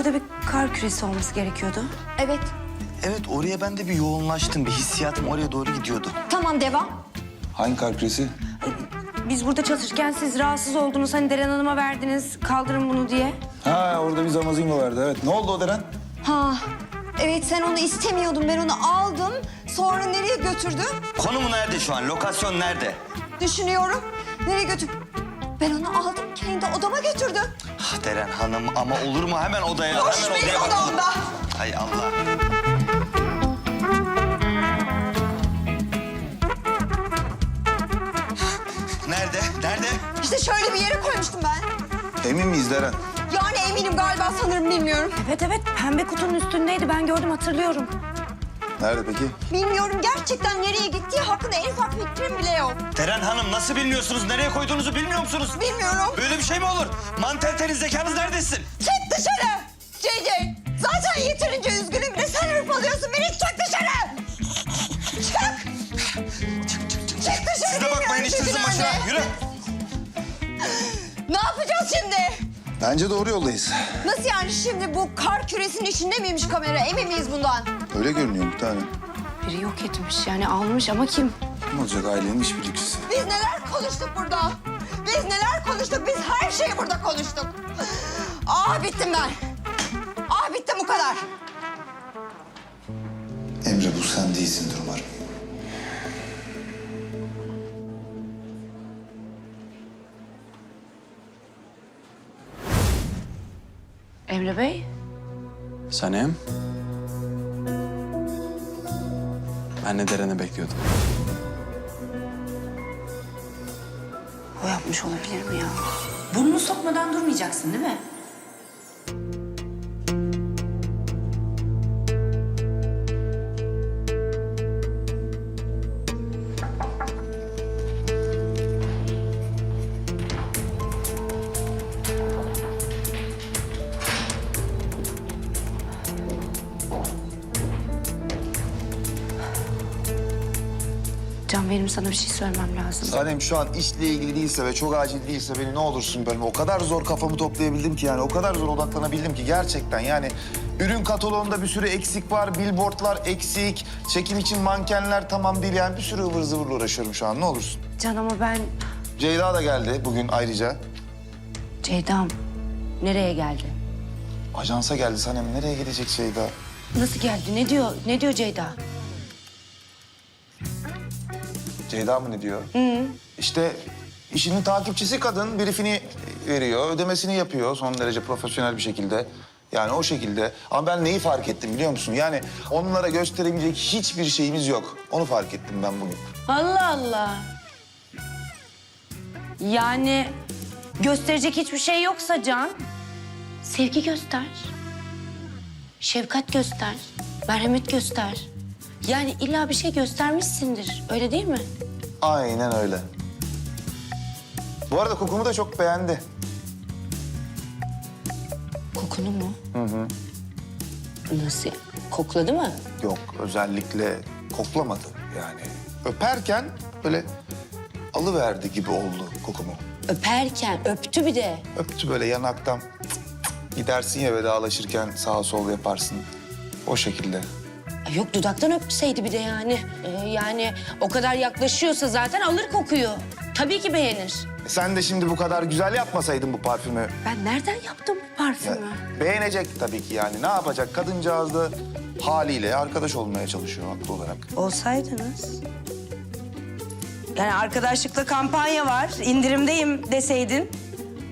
burada bir kar küresi olması gerekiyordu. Evet. Evet oraya ben de bir yoğunlaştım. Bir hissiyatım oraya doğru gidiyordu. Tamam devam. Hangi kalp küresi? Biz burada çalışırken siz rahatsız oldunuz. Hani Deren Hanım'a verdiniz. Kaldırın bunu diye. Ha orada bir zamazingo vardı evet. Ne oldu o Deren? Ha. Evet sen onu istemiyordun. Ben onu aldım. Sonra nereye götürdüm? Konumu nerede şu an? Lokasyon nerede? Düşünüyorum. Nereye götür? Ben onu aldım. Kendi odama götürdüm. Ah Deren Hanım ama olur mu? Hemen odaya. Boş hemen benim odaya bak. odamda. Hay Allah. Nerede? Nerede? İşte şöyle bir yere koymuştum ben. Emin miyiz Deren? Yani eminim galiba sanırım bilmiyorum. Evet evet pembe kutunun üstündeydi. Ben gördüm hatırlıyorum. Nerede peki? Bilmiyorum gerçekten nereye gittiği hakkında en ufak fikrim bile yok. Deren Hanım nasıl bilmiyorsunuz? Nereye koyduğunuzu bilmiyor musunuz? Bilmiyorum. Böyle bir şey mi olur? Mantel zekanız neredesin? Çık dışarı. JJ. Zaten yeterince üzgünüm. Bir de sen hırpalıyorsun beni. Çık dışarı. Çık. Çık çık çık. Çık dışarı. Siz de bakmayın işinizin başına. Yürü. Ne yapacağız şimdi? Bence doğru yoldayız. Nasıl yani şimdi bu kar küresinin içinde miymiş kamera? Emin miyiz bundan? Öyle görünüyor bir tane. Biri yok etmiş yani almış ama kim? Ne olacak ailenin işbirlikçisi? Biz neler konuştuk burada? Biz neler konuştuk? Biz her şeyi burada konuştuk. Ah bittim ben. Ah bittim bu kadar. Emre bu sen değilsindir umarım. Emre Bey. Sanem. De Deren'i bekliyordum. O yapmış olabilir mi ya? Burnunu sokmadan durmayacaksın değil mi? Sana bir şey söylemem lazım. Sanem şu an işle ilgili değilse ve çok acil değilse beni ne olursun bölme. O kadar zor kafamı toplayabildim ki yani o kadar zor odaklanabildim ki gerçekten yani ürün kataloğunda bir sürü eksik var, billboardlar eksik, çekim için mankenler tamam değil yani bir sürü ıvır zıvırla uğraşıyorum şu an ne olursun. Can ama ben Ceyda da geldi bugün ayrıca. Ceyda'm nereye geldi? Ajansa geldi Sanem nereye gidecek Ceyda? Nasıl geldi? Ne diyor? Ne diyor Ceyda? Ceyda mı ne diyor? İşte işinin takipçisi kadın briefini veriyor, ödemesini yapıyor son derece profesyonel bir şekilde. Yani o şekilde. Ama ben neyi fark ettim biliyor musun? Yani onlara gösterebilecek hiçbir şeyimiz yok. Onu fark ettim ben bugün. Allah Allah. Yani gösterecek hiçbir şey yoksa Can, sevgi göster. Şefkat göster. Merhamet göster. Yani illa bir şey göstermişsindir. Öyle değil mi? Aynen öyle. Bu arada kokumu da çok beğendi. Kokunu mu? Hı hı. Nasıl? Kokladı mı? Yok özellikle koklamadı yani. Öperken böyle alıverdi gibi oldu kokumu. Öperken öptü bir de. Öptü böyle yanaktan. Cık cık. Gidersin ya vedalaşırken sağa sol yaparsın. O şekilde. Yok dudaktan öpseydi bir de yani. Ee, yani o kadar yaklaşıyorsa zaten alır kokuyu. Tabii ki beğenir. Sen de şimdi bu kadar güzel yapmasaydın bu parfümü. Ben nereden yaptım bu Ya, parfümü? beğenecek tabii ki yani. Ne yapacak? Kadıncağız da haliyle arkadaş olmaya çalışıyor haklı olarak. Olsaydınız. Yani arkadaşlıkla kampanya var, indirimdeyim deseydin.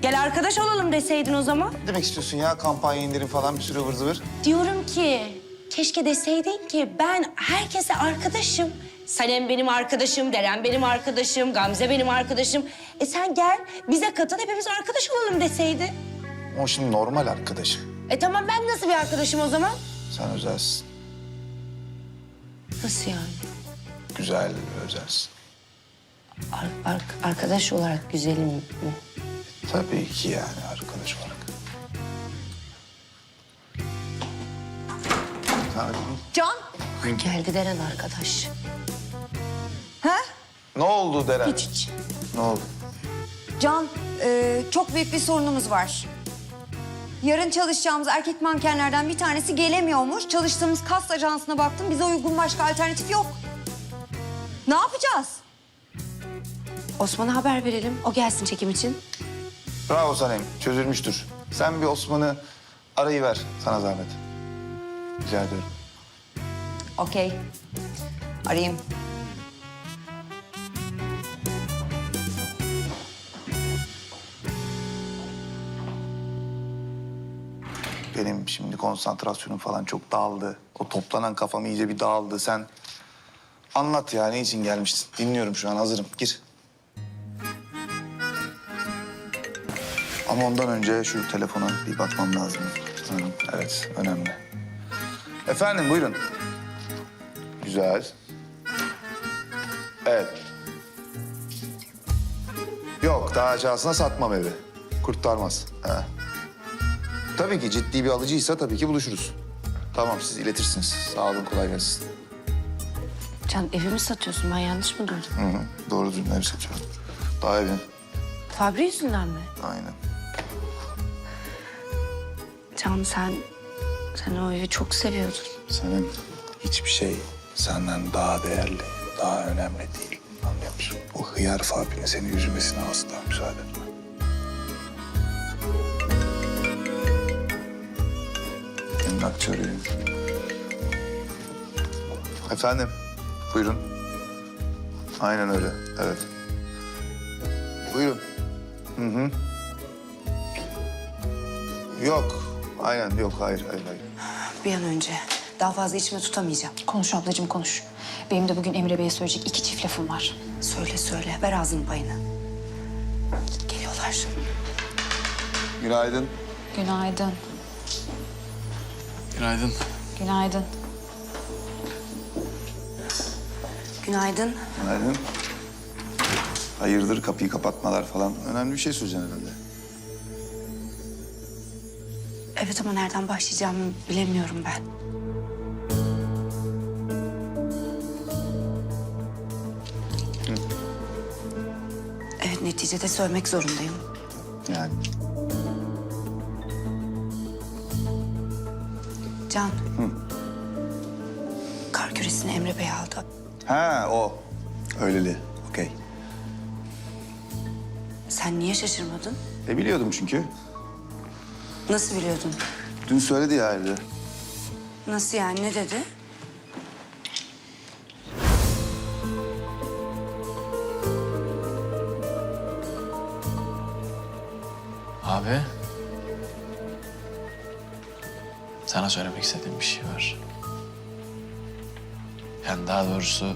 Gel arkadaş olalım deseydin o zaman. Ne demek istiyorsun ya? Kampanya indirim falan bir sürü ıvır zıvır. Diyorum ki keşke deseydin ki ben herkese arkadaşım. Sanem benim arkadaşım, Deren benim arkadaşım, Gamze benim arkadaşım. E sen gel bize katıl hepimiz arkadaş olalım deseydin. O şimdi normal arkadaşım. E tamam ben nasıl bir arkadaşım o zaman? Sen özelsin. Nasıl yani? Güzel ve özelsin. Ar- ar- arkadaş olarak güzelim mi? Tabii ki yani Hadi. Can. Geldi Deren arkadaş. Ha? Ne oldu Deren? Hiç hiç. Ne oldu? Can, e, çok büyük bir sorunumuz var. Yarın çalışacağımız erkek mankenlerden bir tanesi gelemiyormuş. Çalıştığımız kas ajansına baktım. Bize uygun başka alternatif yok. Ne yapacağız? Osman'a haber verelim. O gelsin çekim için. Bravo Sanem, çözülmüştür. Sen bir Osman'ı arayıver sana zahmet. Rica ediyorum. Okey. Arayayım. Benim şimdi konsantrasyonum falan çok dağıldı. O toplanan kafam iyice bir dağıldı. Sen anlat ya ne için gelmiştin? Dinliyorum şu an hazırım. Gir. Ama ondan önce şu telefona bir bakmam lazım. Hı, Evet, önemli. Efendim buyurun. Güzel. Evet. Yok, daha aşağısına satmam evi. Kurtarmaz. He. Tabii ki ciddi bir alıcıysa tabii ki buluşuruz. Tamam siz iletirsiniz. Sağ olun kolay gelsin. Can evimi satıyorsun. Ben yanlış mı duydum? Hı hı. Doğru düzgün ev satıyorum. Daha evin. Fabri yüzünden mi? Aynen. Can sen... Sen o evi çok seviyordun. Senin hiçbir şey senden daha değerli, daha önemli değil. Anlıyor musun? Bu hıyar Fabri'nin seni üzmesine asla müsaade etme. Emlakçı arıyor. Efendim, buyurun. Aynen öyle, evet. Buyurun. Hı hı. Yok, aynen yok, hayır, hayır, hayır. Bir an önce. Daha fazla içime tutamayacağım. Konuş ablacığım konuş. Benim de bugün Emre Bey'e söyleyecek iki çift lafım var. Söyle söyle. Ver ağzının payını. Geliyorlar. Günaydın. Günaydın. Günaydın. Günaydın. Günaydın. Günaydın. Hayırdır kapıyı kapatmalar falan. Önemli bir şey söyleyeceksin herhalde. Evet ama nereden başlayacağımı bilemiyorum ben. Evet neticede söylemek zorundayım. Yani Can. Kar küresini Emre Bey aldı. Ha o. Öyleli. Okey. Sen niye şaşırmadın? E biliyordum çünkü. Nasıl biliyordun? Dün söyledi ya evde. Nasıl yani ne dedi? Abi. Sana söylemek istediğim bir şey var. Yani daha doğrusu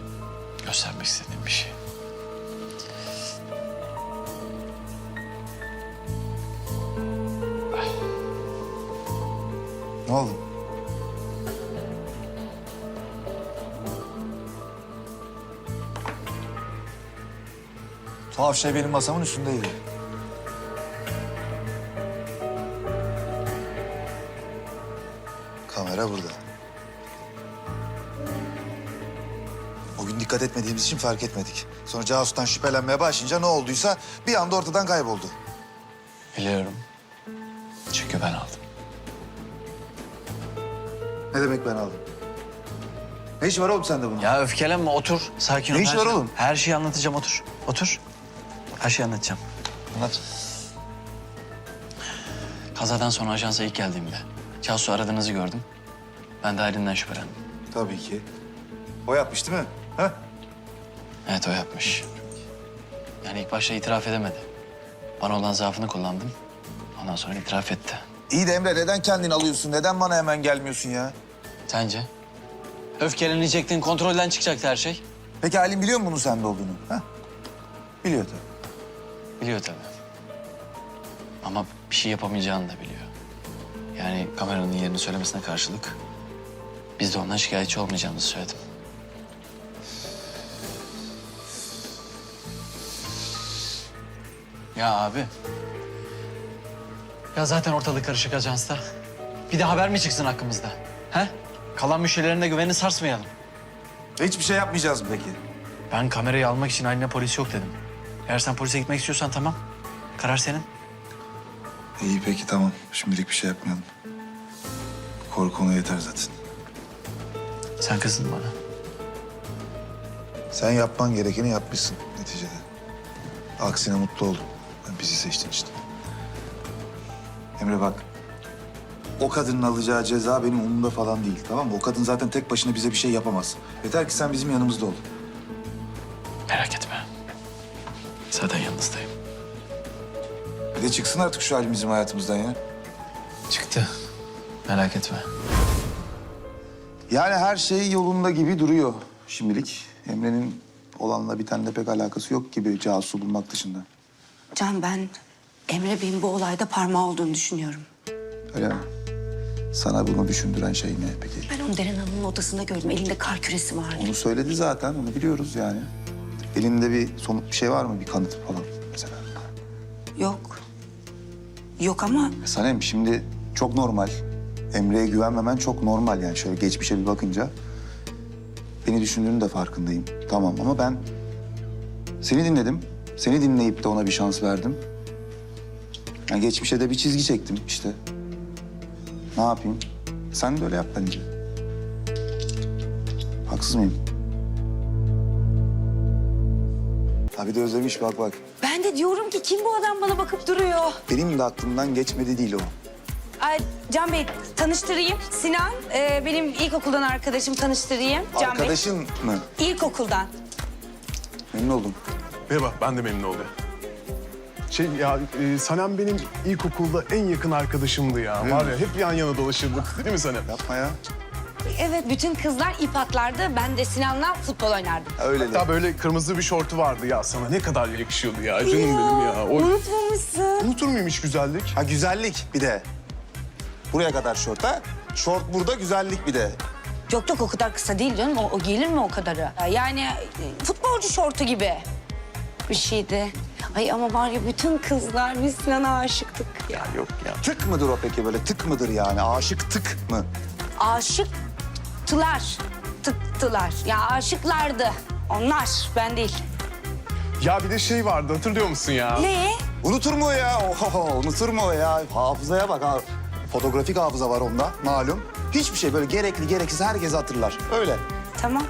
göstermek istediğim bir şey. Ne oldu? Tuhaf şey benim masamın üstündeydi. Kamera burada. O gün dikkat etmediğimiz için fark etmedik. Sonra Casus'tan şüphelenmeye başlayınca ne olduysa bir anda ortadan kayboldu. Biliyorum. Demek ben aldım? Ne iş var oğlum sende bunun? Ya öfkelenme otur. Sakin ol. Ne Her var şey- oğlum? Her şeyi anlatacağım otur. Otur. Her şeyi anlatacağım. Anlat. Kazadan sonra ajansa ilk geldiğimde Cansu aradığınızı gördüm. Ben de halinden şüphelendim. Tabii ki. O yapmış değil mi? Ha? Evet o yapmış. Yani ilk başta itiraf edemedi. Bana olan zaafını kullandım. Ondan sonra itiraf etti. İyi de Emre neden kendini alıyorsun? Neden bana hemen gelmiyorsun ya? Sence? Öfkelenecektin, kontrolden çıkacaktı her şey. Peki Halim biliyor mu bunun sende olduğunu? Ha? Biliyor tabii. Biliyor tabii. Ama bir şey yapamayacağını da biliyor. Yani kameranın yerini söylemesine karşılık... ...biz de ondan şikayetçi olmayacağımızı söyledim. Ya abi. Ya zaten ortalık karışık ajansta. Bir de haber mi çıksın hakkımızda? He? Kalan müşterilerine güvenini sarsmayalım. Hiçbir şey yapmayacağız mı peki? Ben kamerayı almak için haline polis yok dedim. Eğer sen polise gitmek istiyorsan tamam. Karar senin. İyi peki tamam. Şimdilik bir şey yapmayalım. Korku ona yeter zaten. Sen kızdın bana. Sen yapman gerekeni yapmışsın neticede. Aksine mutlu oldum. Bizi seçtin işte. Emre bak. O kadının alacağı ceza benim umurumda falan değil tamam mı? O kadın zaten tek başına bize bir şey yapamaz. Yeter ki sen bizim yanımızda ol. Merak etme. Zaten yanınızdayım. Bir de çıksın artık şu halim bizim hayatımızdan ya. Çıktı. Merak etme. Yani her şey yolunda gibi duruyor şimdilik. Emre'nin olanla bitenle pek alakası yok gibi casusu bulmak dışında. Can ben Emre Bey'in bu olayda parmağı olduğunu düşünüyorum. Öyle mi? Sana bunu düşündüren şey ne peki? Ben onu Deren Hanım'ın odasında gördüm. Elinde kar küresi vardı. Onu söyledi zaten, onu biliyoruz yani. Elinde bir somut bir şey var mı? Bir kanıt falan mesela. Yok. Yok ama E Sanem şimdi çok normal. Emre'ye güvenmemen çok normal yani. Şöyle geçmişe bir bakınca. Beni düşündüğünün de farkındayım. Tamam ama ben seni dinledim. Seni dinleyip de ona bir şans verdim. Yani geçmişe de bir çizgi çektim işte. Ne yapayım? Sen de öyle yap bence. Haksız mıyım? Ha bir de özlemiş bak bak. ben de diyorum ki kim bu adam bana bakıp duruyor? Benim de aklımdan geçmedi değil o. Ay, Can Bey tanıştırayım. Sinan e, benim ilkokuldan arkadaşım tanıştırayım. Can Arkadaşın mı? Bey. İlkokuldan. Memnun oldum. Merhaba, ben de memnun oldum. Şey ya, e, Sanem benim ilkokulda en yakın arkadaşımdı ya. Var ya, hep yan yana dolaşırdık. Değil mi Sanem? Yapma ya. Evet bütün kızlar ip atlardı. Ben de Sinan'la futbol oynardım. Öyle de. Hatta böyle kırmızı bir şortu vardı ya sana. Ne kadar yakışıyordu ya. Canım benim ya. O... Unutmamışsın. Unutur muyum hiç güzellik? Ha güzellik bir de. Buraya kadar şort ha. Şort burada güzellik bir de. Yok yok o kadar kısa değil canım. O, o gelir mi o kadarı? Yani e, futbolcu şortu gibi bir şeydi. Ay ama var ya bütün kızlar biz Sinan'a aşıktık ya. Yok ya. Tık mıdır o peki böyle tık mıdır yani? Aşık tık mı? Aşıktılar. Tıktılar. Ya aşıklardı. Onlar ben değil. Ya bir de şey vardı, hatırlıyor musun ya? Ne? Unutur mu o ya? Oho, unutur mu o ya? Hafızaya bak ha. Fotoğrafik hafıza var onda malum. Hiçbir şey böyle gerekli gereksiz herkes hatırlar. Öyle. Tamam.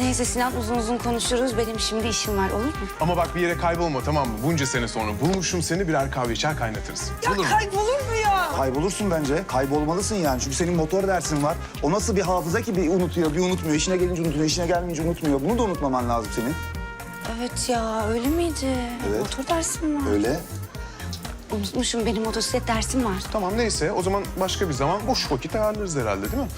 Neyse Sinan uzun uzun konuşuruz. Benim şimdi işim var olur mu? Ama bak bir yere kaybolma tamam mı? Bunca sene sonra bulmuşum seni birer kahve içer kaynatırız. Ya kaybolur mu ya? Kaybolursun bence. Kaybolmalısın yani. Çünkü senin motor dersin var. O nasıl bir hafıza ki bir unutuyor, bir unutmuyor. İşine gelince unutuyor, işine gelmeyince unutmuyor. Bunu da unutmaman lazım senin. Evet ya öyle miydi? Evet. Motor dersim var. Öyle. Unutmuşum benim motosiklet dersim var. Tamam neyse o zaman başka bir zaman boş vakit ayarlarız herhalde değil mi?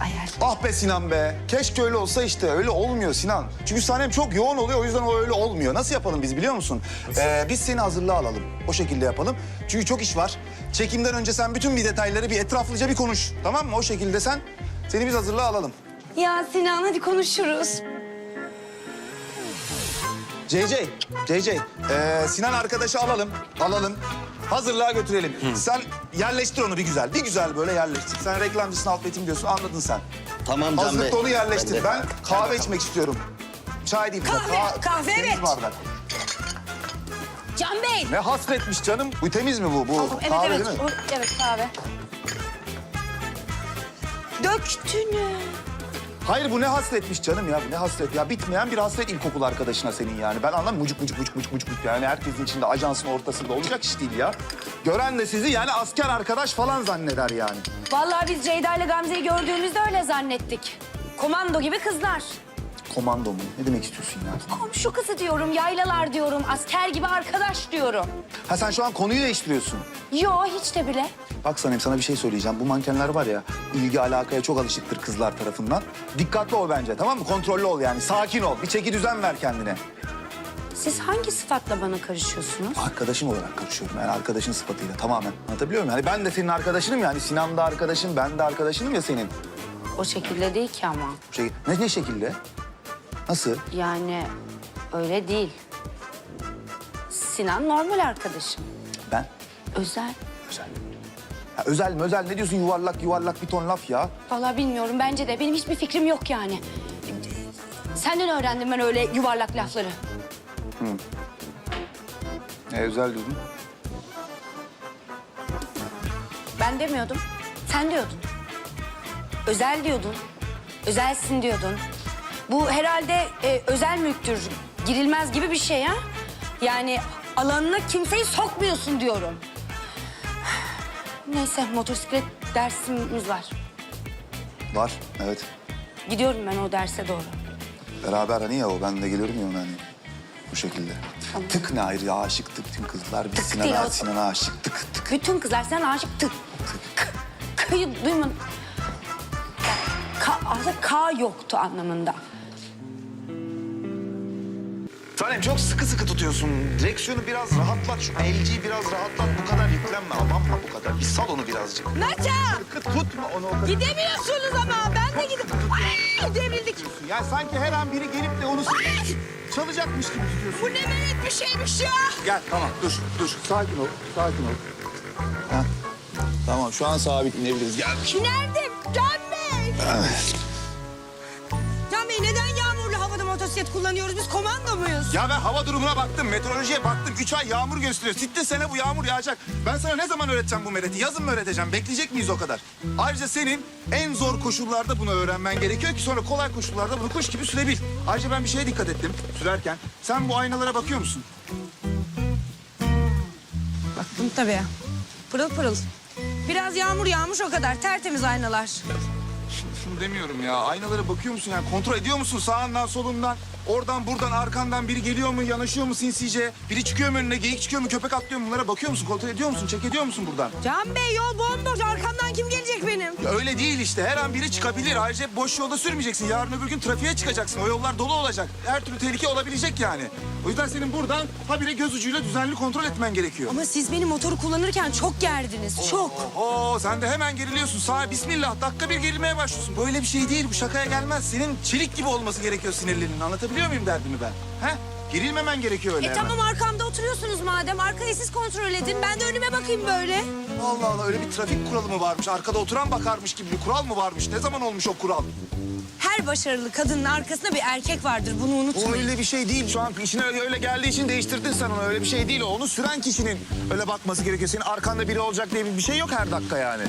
Ayar. Ah be Sinan be. Keşke öyle olsa işte. Öyle olmuyor Sinan. Çünkü sahnem çok yoğun oluyor. O yüzden o öyle olmuyor. Nasıl yapalım biz biliyor musun? Ee, biz seni hazırlığa alalım. O şekilde yapalım. Çünkü çok iş var. Çekimden önce sen bütün bir detayları bir etraflıca bir konuş. Tamam mı? O şekilde sen seni biz hazırlığa alalım. Ya Sinan hadi konuşuruz. CC, CC. Ee, Sinan arkadaşı alalım. Alalım. Hazırlığa götürelim. Sen yerleştir onu bir güzel. Bir güzel böyle yerleştir. Sen reklamcısın alt metin diyorsun. Anladın sen. Tamam Can Bey. Onu yerleştir. Ben Ben, de- kahve içmek istiyorum. Çay değil. bize, Kahve, kahve, temiz evet. bardak. Can Bey. Ne hasretmiş canım. Bu temiz mi bu? Bu Evet kahve evet. değil mi? O- evet kahve. Döktünü. Hayır bu ne hasretmiş canım ya. Bu ne hasret ya. Bitmeyen bir hasret ilkokul arkadaşına senin yani. Ben anlamam mucuk mucuk mucuk mucuk mucuk. mucuk. Yani herkesin içinde ajansın ortasında olacak iş değil ya. Gören de sizi yani asker arkadaş falan zanneder yani. Vallahi biz Ceyda ile Gamze'yi gördüğümüzde öyle zannettik. Komando gibi kızlar. Komando mu? Ne demek istiyorsun ya? Komşu kızı diyorum, yaylalar diyorum, asker gibi arkadaş diyorum. Ha sen şu an konuyu değiştiriyorsun. Yo hiç de bile. Bak Sanem sana bir şey söyleyeceğim. Bu mankenler var ya ilgi alakaya çok alışıktır kızlar tarafından. Dikkatli ol bence tamam mı? Kontrollü ol yani. Sakin ol. Bir çeki düzen ver kendine. Siz hangi sıfatla bana karışıyorsunuz? Arkadaşım olarak karışıyorum yani arkadaşın sıfatıyla tamamen. Anlatabiliyor muyum? Yani ben de senin arkadaşınım yani. Sinan da arkadaşın, ben de arkadaşınım ya senin. O şekilde değil ki ama. Bu Şey, ne, ne şekilde? Nasıl? Yani öyle değil. Sinan normal arkadaşım. Ben? Özel. Özel. Ya özel mi özel ne diyorsun yuvarlak yuvarlak bir ton laf ya. Vallahi bilmiyorum bence de. Benim hiçbir fikrim yok yani. Senden öğrendim ben öyle yuvarlak lafları. Ne özel diyordun? Ben demiyordum. Sen diyordun. Özel diyordun. Özelsin diyordun. Bu herhalde e, özel mülktür. Girilmez gibi bir şey ha? Yani alanına kimseyi sokmuyorsun diyorum. Neyse motosiklet dersimiz var. Var, evet. Gidiyorum ben o derse doğru. Beraber hani ya o, ben de geliyorum ya ona hani. Bu şekilde. Tamam. Tık ne ayrı ya, aşıktık bütün kızlar. Biz Tık değil Sinan'a, o. Sinan'a aşık tık tık. Bütün kızlar sen aşık tık. K- K'yı duymadın. K, aslında K yoktu anlamında. Sanem çok sıkı sıkı tutuyorsun. Direksiyonu biraz rahatlat. Şu elciyi biraz rahatlat. Bu kadar yüklenme. Abanma bu kadar. Bir sal onu birazcık. Naça! Sıkı tutma onu o kadar. Gidemiyorsunuz ama ben de gidip... Ay, devrildik. Ya sanki her an biri gelip de onu çalacakmış gibi tutuyorsun. Bu ne meret bir şeymiş ya. Gel tamam dur dur. Sakin ol. Sakin ol. Ha. Tamam şu an sabit inebiliriz. Gel. Nerede? Can Bey! Can motosiklet kullanıyoruz? Biz komando muyuz? Ya ben hava durumuna baktım, meteorolojiye baktım. Üç ay yağmur gösteriyor. Sitte sene bu yağmur yağacak. Ben sana ne zaman öğreteceğim bu mereti? Yazın mı öğreteceğim? Bekleyecek miyiz o kadar? Ayrıca senin en zor koşullarda bunu öğrenmen gerekiyor ki sonra kolay koşullarda bunu kuş gibi sürebil. Ayrıca ben bir şeye dikkat ettim sürerken. Sen bu aynalara bakıyor musun? Baktım tabii. Pırıl pırıl. Biraz yağmur yağmış o kadar. Tertemiz aynalar. Şunu demiyorum ya. Aynalara bakıyor musun yani? Kontrol ediyor musun sağından solundan? Oradan buradan arkandan biri geliyor mu? Yanaşıyor mu sinsice? Biri çıkıyor mu önüne? Geyik çıkıyor mu? Köpek atlıyor mu? Bunlara bakıyor musun? Kontrol ediyor musun? Çek ediyor musun buradan? Can Bey yol bomboş. Arkamdan kim gelecek benim? Ya öyle değil işte. Her an biri çıkabilir. Ayrıca boş yolda sürmeyeceksin. Yarın öbür gün trafiğe çıkacaksın. O yollar dolu olacak. Her türlü tehlike olabilecek yani. O yüzden senin buradan habire göz ucuyla düzenli kontrol etmen gerekiyor. Ama siz benim motoru kullanırken çok gerdiniz. Çok. Oo sen de hemen geriliyorsun. Sağa bismillah dakika bir gerilmeye başlıyorsun. Böyle bir şey değil. Bu şakaya gelmez. Senin çelik gibi olması gerekiyor sinirlerinin. Anlatabiliyor muyum derdimi ben? He? Gerilmemen gerekiyor öyle E hemen. tamam arkamda oturuyorsunuz madem. Arkayı siz kontrol edin. Ben de önüme bakayım böyle. Allah Allah öyle bir trafik kuralı mı varmış? Arkada oturan bakarmış gibi bir kural mı varmış? Ne zaman olmuş o kural? Her başarılı kadının arkasında bir erkek vardır. Bunu O unutmayın. öyle bir şey değil. Şu an işine öyle, öyle geldiği için değiştirdin sen onu. Öyle bir şey değil o. Onu süren kişinin öyle bakması gerekiyor. Senin arkanda biri olacak diye bir şey yok her dakika yani.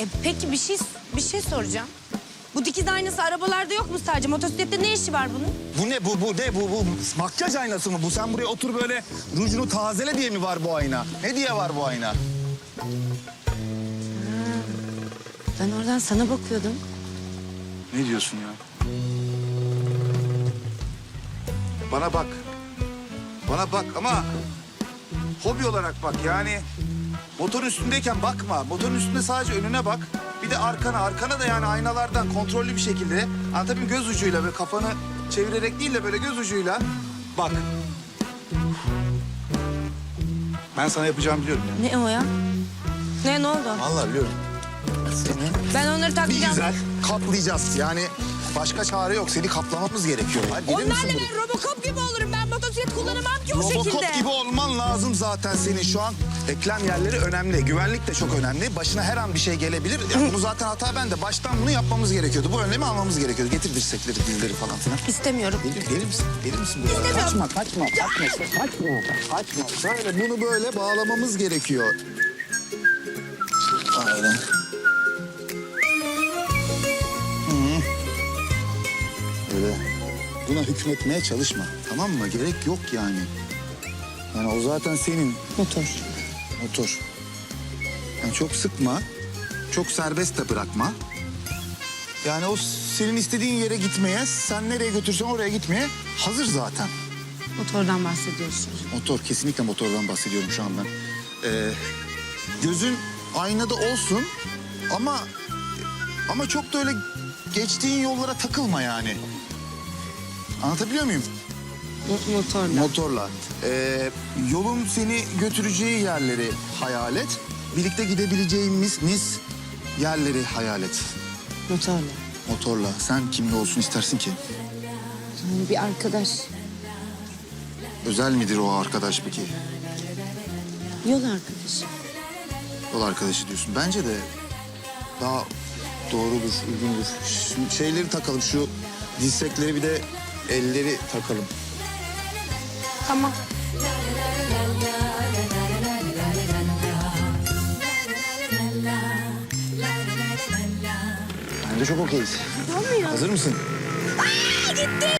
E peki bir şey bir şey soracağım. Bu dikiz aynası arabalarda yok mu sadece? Motosiklette ne işi var bunun? Bu ne bu bu ne bu bu makyaj aynası mı bu? Sen buraya otur böyle rujunu tazele diye mi var bu ayna? Ne diye var bu ayna? Ben oradan sana bakıyordum. Ne diyorsun ya? Bana bak. Bana bak ama hobi olarak bak yani motorun üstündeyken bakma. Motorun üstünde sadece önüne bak. Bir de arkana. Arkana da yani aynalardan kontrollü bir şekilde anlatabiliyor muyum? Göz ucuyla böyle kafanı çevirerek değil de böyle göz ucuyla bak. Ben sana yapacağım biliyorum ya. Ne o ya? Ne ne oldu? Vallahi biliyorum. Ben onları Bir takacağım. güzel kaplayacağız. Yani başka çare yok. Seni kaplamamız gerekiyor. Hadi gelir misin Onlarla buraya? ben Robocop o Robocop şekilde. gibi olman lazım zaten senin şu an. Eklem yerleri önemli. Güvenlik de çok önemli. Başına her an bir şey gelebilir. Ya bunu zaten hata ben de. Baştan bunu yapmamız gerekiyordu. Bu önlemi almamız gerekiyordu. Getir dirsekleri, dizleri falan filan. İstemiyorum. Gelir, gelir misin? Gelir misin buraya? Kaçma, kaçma, kaçma, kaçma, kaçma. Böyle bunu böyle bağlamamız gerekiyor. Aynen. Buna hükmetmeye çalışma. Tamam mı? Gerek yok yani. Yani o zaten senin. Motor. Motor. Yani çok sıkma. Çok serbest de bırakma. Yani o senin istediğin yere gitmeye, sen nereye götürsen oraya gitmeye hazır zaten. Motordan bahsediyorsun. Motor, kesinlikle motordan bahsediyorum şu an ben. Ee, gözün aynada olsun ama ama çok da öyle geçtiğin yollara takılma yani. Anlatabiliyor muyum? Motorla. Motorla. Ee, yolun seni götüreceği yerleri hayal et. Birlikte gidebileceğimiz mis yerleri hayal et. Motorla. Motorla. Sen kimle olsun istersin ki? Yani bir arkadaş. Özel midir o arkadaş peki? Yol arkadaşı. Yol arkadaşı diyorsun. Bence de daha doğrudur, uygundur. Şimdi şeyleri takalım. Şu dirsekleri bir de elleri takalım. Tamam. Bence çok okeyiz. Ne? Hazır mısın? Aa, gitti.